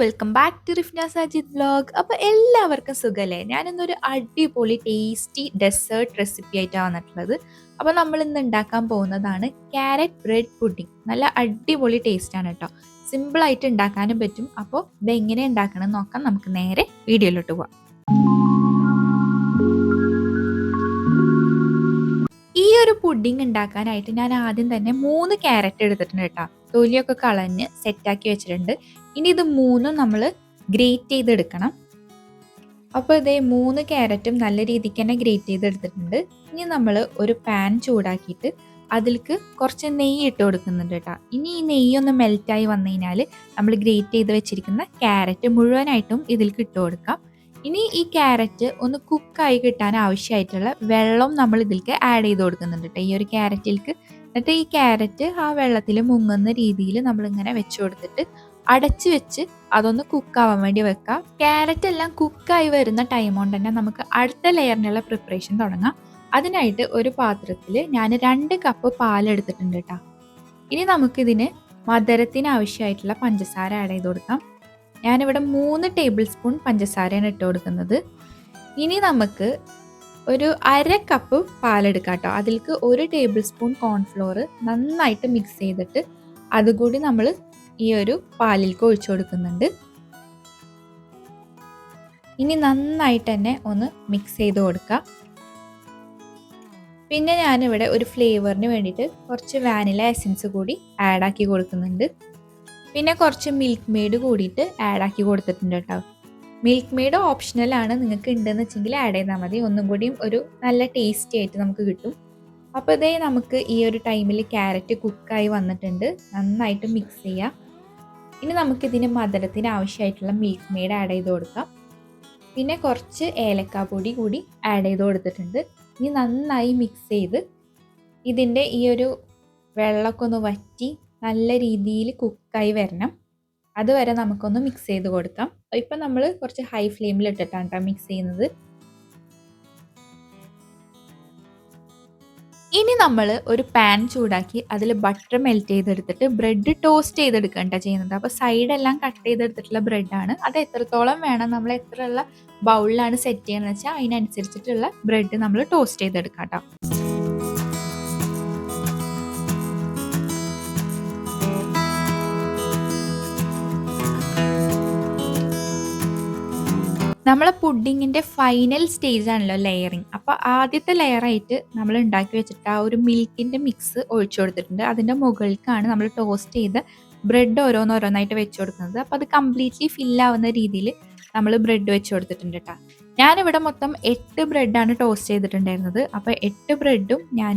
Welcome back to Rifna Sajid blog അപ്പോൾ എല്ലാവർക്കും സുഖല്ലേ? ഞാനിന്നൊരു അടിപൊളി ടേസ്റ്റി ഡെസേർട്ട് റെസിപ്പി ആയിട്ടാണ് വന്നിട്ടുള്ളത്. അപ്പോൾ നമ്മൾ ഇന്ന് ഉണ്ടാക്കാൻ പോകുന്നതാണ് ക്യാരറ്റ് ബ്രെഡ് പുഡിംഗ് നല്ല അടിപൊളി ടേസ്റ്റ് ആണ് കേട്ടോ. സിമ്പിളായിട്ട് ഉണ്ടാക്കാനും പറ്റും. അപ്പോൾ ഇതെങ്ങനെ ഉണ്ടാക്കണം നോക്കാം. നമുക്ക് നേരെ വീഡിയോയിലോട്ട് പോവാം. ഒരു പുഡിംഗ് ഉണ്ടാക്കാനായിട്ട് ഞാൻ ആദ്യം തന്നെ മൂന്ന് ക്യാരറ്റ് എടുത്തിട്ടുണ്ട് കേട്ടോ. തൊലിയൊക്കെ കളഞ്ഞ് സെറ്റാക്കി വെച്ചിട്ടുണ്ട്. ഇനി ഇത് മൂന്നും നമ്മൾ ഗ്രേറ്റ് ചെയ്തെടുക്കണം. അപ്പോൾ ഇതേ മൂന്ന് ക്യാരറ്റും നല്ല രീതിക്ക് തന്നെ ഗ്രേറ്റ് ചെയ്തെടുത്തിട്ടുണ്ട്. ഇനി നമ്മൾ ഒരു പാൻ ചൂടാക്കിയിട്ട് അതിൽക്ക് കുറച്ച് നെയ്യ് ഇട്ട് കൊടുക്കുന്നുണ്ട് കേട്ടോ. ഇനി ഈ നെയ്യ് ഒന്ന് മെൽറ്റായി വന്നു കഴിഞ്ഞാൽ നമ്മൾ ഗ്രേറ്റ് ചെയ്ത് വെച്ചിരിക്കുന്ന ക്യാരറ്റ് മുഴുവനായിട്ടും ഇതിൽക്ക് ഇട്ട് കൊടുക്കാം. ഇനി ഈ ക്യാരറ്റ് ഒന്ന് കുക്കായി കിട്ടാൻ ആവശ്യമായിട്ടുള്ള വെള്ളം നമ്മൾ ഇതിലേക്ക് ആഡ് ചെയ്ത് കൊടുക്കുന്നുണ്ട് കേട്ടോ ഈ ഒരു ക്യാരറ്റിലേക്ക് എന്നിട്ട് ഈ ക്യാരറ്റ് ആ വെള്ളത്തിൽ മുങ്ങുന്ന രീതിയിൽ നമ്മളിങ്ങനെ വെച്ച് കൊടുത്തിട്ട് അടച്ച് വെച്ച് അതൊന്ന് കുക്കാവാൻ വേണ്ടി വെക്കാം. ക്യാരറ്റ് എല്ലാം കുക്കായി വരുന്ന ടൈം കൊണ്ട് തന്നെ നമുക്ക് അടുത്ത ലെയറിനുള്ള പ്രിപ്പറേഷൻ തുടങ്ങാം. അതിനായിട്ട് ഒരു പാത്രത്തിൽ ഞാൻ രണ്ട് കപ്പ് പാലെടുത്തിട്ടുണ്ട് കേട്ടോ ഇനി നമുക്കിതിന് മധുരത്തിന് ആവശ്യമായിട്ടുള്ള പഞ്ചസാര ആഡ് ചെയ്ത് കൊടുക്കാം. ഞാനിവിടെ മൂന്ന് ടേബിൾ സ്പൂൺ പഞ്ചസാരയാണ് ഇട്ട് കൊടുക്കുന്നത്. ഇനി നമുക്ക് ഒരു അര കപ്പ് പാലെടുക്കാം കേട്ടോ. അതിൽക്ക് ഒരു ടേബിൾ സ്പൂൺ കോൺഫ്ലോർ നന്നായിട്ട് മിക്സ് ചെയ്തിട്ട് അതുകൂടി നമ്മൾ ഈ ഒരു പാലിലേക്ക് ഒഴിച്ചു കൊടുക്കുന്നുണ്ട്. ഇനി നന്നായിട്ട് തന്നെ ഒന്ന് മിക്സ് ചെയ്ത് കൊടുക്കാം. പിന്നെ ഞാനിവിടെ ഒരു ഫ്ലേവറിന് വേണ്ടിയിട്ട് കുറച്ച് വാനില എസൻസ് കൂടി ആഡ് ആക്കി കൊടുക്കുന്നുണ്ട്. പിന്നെ കുറച്ച് മിൽക്ക് മെയ്ഡ് കൂടിയിട്ട് ആഡ് ആക്കി കൊടുത്തിട്ടുണ്ട് കേട്ടോ. മിൽക്ക് മെയ്ഡ് ഓപ്ഷണലാണ് നിങ്ങൾക്ക് ഉണ്ടെന്ന് വെച്ചെങ്കിൽ ആഡ് ചെയ്താൽ മതി. ഒന്നും കൂടിയും ഒരു നല്ല ടേസ്റ്റി ആയിട്ട് നമുക്ക് കിട്ടും. അപ്പോൾ ഇതേ നമുക്ക് ഈ ഒരു ടൈമിൽ ക്യാരറ്റ് കുക്കായി വന്നിട്ടുണ്ട്. നന്നായിട്ട് മിക്സ് ചെയ്യാം. ഇനി നമുക്കിതിന് മധുരത്തിന് ആവശ്യമായിട്ടുള്ള മിൽക്ക് മെയ്ഡ് ആഡ് ചെയ്ത് കൊടുക്കാം. പിന്നെ കുറച്ച് ഏലക്കാ പൊടി കൂടി ആഡ് ചെയ്ത് കൊടുത്തിട്ടുണ്ട്. ഇനി നന്നായി മിക്സ് ചെയ്ത് ഇതിന്റെ ഈ ഒരു വെള്ളമൊക്കെ ഒന്ന് വറ്റി നല്ല രീതിയിൽ കുക്കായി വരണം. അതുവരെ നമുക്കൊന്ന് മിക്സ് ചെയ്ത് കൊടുക്കാം. ഇപ്പം നമ്മൾ കുറച്ച് ഹൈ ഫ്ലെയിമിൽ ഇട്ടിട്ടാണ് കേട്ടോ മിക്സ് ചെയ്യുന്നത്. ഇനി നമ്മൾ ഒരു പാൻ ചൂടാക്കി അതിൽ ബട്ടർ മെൽറ്റ് ചെയ്തെടുത്തിട്ട് ബ്രെഡ് ടോസ്റ്റ് ചെയ്തെടുക്കണ്ട ചെയ്യുന്നത്. അപ്പോൾ സൈഡെല്ലാം കട്ട് ചെയ്തെടുത്തിട്ടുള്ള ബ്രെഡാണ് അത് എത്രത്തോളം വേണം നമ്മൾ എത്രയുള്ള ബൗളിലാണ് സെറ്റ് ചെയ്യണമെന്ന് വെച്ചാൽ അതിനനുസരിച്ചിട്ടുള്ള ബ്രെഡ് നമ്മൾ ടോസ്റ്റ് ചെയ്തെടുക്കാം കേട്ടോ നമ്മളെ പുഡിങ്ങിന്റെ ഫൈനൽ സ്റ്റേജ് ആണല്ലോ ലെയറിങ് അപ്പോൾ ആദ്യത്തെ ലെയറായിട്ട് നമ്മൾ ഉണ്ടാക്കി വെച്ചിട്ട് ആ ഒരു മിൽക്കിന്റെ മിക്സ് ഒഴിച്ചു കൊടുത്തിട്ടുണ്ട്. അതിന്റെ മുകളിലേക്കാണ് നമ്മൾ ടോസ്റ്റ് ചെയ്ത് ബ്രെഡ് ഓരോന്നോരോന്നായിട്ട് വെച്ച് കൊടുക്കുന്നത്. അപ്പോൾ അത് കംപ്ലീറ്റ്ലി ഫില്ലാവുന്ന രീതിയിൽ നമ്മൾ ബ്രെഡ് വെച്ച് കൊടുത്തിട്ടുണ്ട് കേട്ടോ ഞാനിവിടെ മൊത്തം എട്ട് ബ്രെഡാണ് ടോസ്റ്റ് ചെയ്തിട്ടുണ്ടായിരുന്നത്. അപ്പോൾ എട്ട് ബ്രെഡും ഞാൻ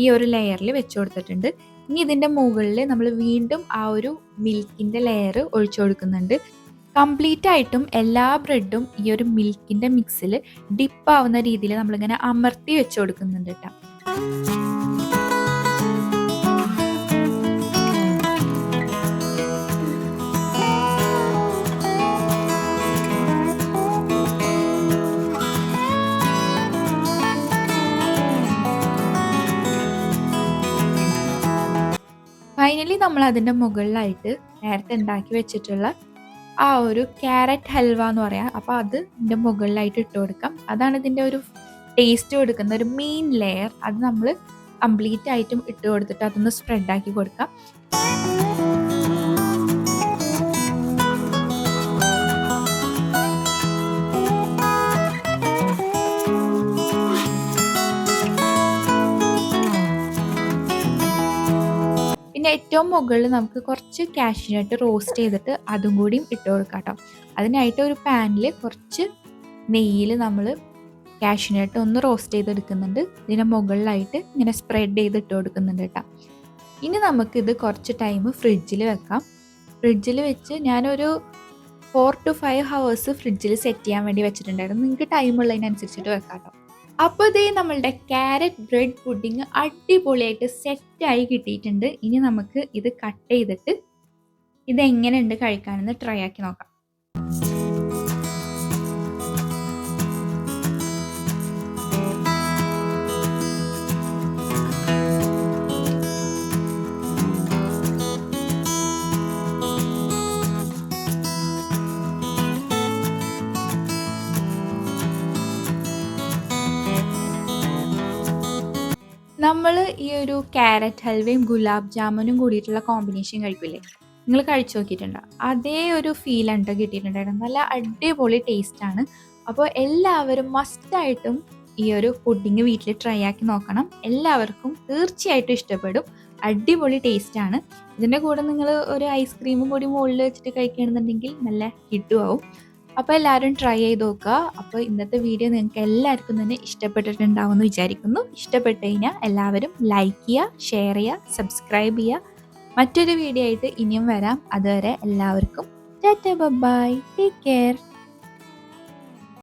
ഈ ഒരു ലെയറിൽ വെച്ച് കൊടുത്തിട്ടുണ്ട്. ഇനി ഇതിന്റെ മുകളിൽ നമ്മൾ വീണ്ടും ആ ഒരു മിൽക്കിന്റെ ലെയർ ഒഴിച്ചു കൊടുക്കുന്നുണ്ട്. കംപ്ലീറ്റ് ആയിട്ടും എല്ലാ ബ്രെഡും ഈ ഒരു മിൽക്കിന്റെ മിക്സിൽ ഡിപ്പ് ആവുന്ന രീതിയിൽ നമ്മളിങ്ങനെ അമർത്തി വെച്ച് കൊടുക്കുന്നുണ്ട് കേട്ടോ. ഫൈനലി നമ്മൾ അതിന്റെ മുകളിലായിട്ട് നേരത്തെ ഉണ്ടാക്കി വെച്ചിട്ടുള്ള ആ ഒരു ക്യാരറ്റ് ഹൽവ എന്ന് പറയാം. അപ്പോൾ അത് ഇതിന്റെ മുകളിലായിട്ട് ഇട്ട് കൊടുക്കാം. അതാണ് ഇതിന്റെ ഒരു ടേസ്റ്റ് കൊടുക്കുന്ന ഒരു മെയിൻ ലെയർ അത് നമ്മൾ കംപ്ലീറ്റ് ആയിട്ടും ഇട്ട് കൊടുത്തിട്ട് അതൊന്ന് സ്പ്രെഡാക്കി കൊടുക്കാം. പിന്നെ ഏറ്റവും മുകളിൽ നമുക്ക് കുറച്ച് കാഷ്യൂനട്ട് റോസ്റ്റ് ചെയ്തിട്ട് അതും കൂടിയും ഇട്ട് കൊടുക്കാം അതിനായിട്ട് ഒരു പാനിൽ കുറച്ച് നെയ്യിൽ നമ്മൾ കാഷ്യൂനട്ട് ഒന്ന് റോസ്റ്റ് ചെയ്തെടുക്കുന്നുണ്ട്. ഇതിന്റെ മുകളിലായിട്ട് ഇങ്ങനെ സ്പ്രെഡ് ചെയ്ത് ഇട്ട് കൊടുക്കുന്നുണ്ട് കേട്ടോ. ഇനി നമുക്കിത് കുറച്ച് ടൈം ഫ്രിഡ്ജിൽ വെക്കാം. ഫ്രിഡ്ജിൽ വെച്ച് ഞാനൊരു ഫോർ ടു ഫൈവ് ഹവേഴ്സ് ഫ്രിഡ്ജിൽ സെറ്റ് ചെയ്യാൻ വേണ്ടി വെച്ചിട്ടുണ്ടായിരുന്നു. നിങ്ങൾക്ക് ടൈം ഉള്ളതിനനുസരിച്ചിട്ട് വെക്കാം കേട്ടോ അപ്പോൾ ഇതേ നമ്മളുടെ ക്യാരറ്റ് ബ്രെഡ് പുഡിങ് അടിപൊളിയായിട്ട് സെറ്റായി കിട്ടിയിട്ടുണ്ട്. ഇനി നമുക്ക് ഇത് കട്ട് ചെയ്തിട്ട് ഇതെങ്ങനെയുണ്ട് കഴിക്കാനെന്ന് ട്രൈ ആക്കി നോക്കാം. നമ്മൾ ഈ ഒരു ക്യാരറ്റ് ഹൽവയും ഗുലാബ് ജാമുനും കൂടിയിട്ടുള്ള കോമ്പിനേഷൻ കഴിക്കില്ലേ നിങ്ങൾ കഴിച്ചു നോക്കിയിട്ടുണ്ടോ? അതേ ഒരു ഫീൽ ഉണ്ടോ കിട്ടിയിട്ടുണ്ടായിരുന്നു. നല്ല അടിപൊളി ടേസ്റ്റ് ആണ്. അപ്പോൾ എല്ലാവരും മസ്റ്റായിട്ടും ഈ ഒരു പുഡിങ് വീട്ടിൽ ട്രൈ ആക്കി നോക്കണം. എല്ലാവർക്കും തീർച്ചയായിട്ടും ഇഷ്ടപ്പെടും. അടിപൊളി ടേസ്റ്റ് ആണ്. ഇതിന്റെ കൂടെ നിങ്ങൾ ഒരു ഐസ്ക്രീമും കൂടി മുകളിൽ വെച്ചിട്ട് കഴിക്കുകയാണെന്നുണ്ടെങ്കിൽ നല്ല ഹിറ്റുമാവും അപ്പോൾ എല്ലാവരും ട്രൈ ചെയ്ത് നോക്കുക. അപ്പോൾ ഇന്നത്തെ വീഡിയോ നിങ്ങൾക്ക് എല്ലാവർക്കും തന്നെ ഇഷ്ടപ്പെട്ടിട്ടുണ്ടാവുമെന്ന് വിചാരിക്കുന്നു. ഇഷ്ടപ്പെട്ട് കഴിഞ്ഞാൽ എല്ലാവരും ലൈക്ക് ചെയ്യുക ഷെയർ ചെയ്യുക സബ്സ്ക്രൈബ് ചെയ്യുക. മറ്റൊരു വീഡിയോ ആയിട്ട് ഇനിയും വരാം. അതുവരെ എല്ലാവർക്കും ടാറ്റ ബൈ ടേക്ക് കെയർ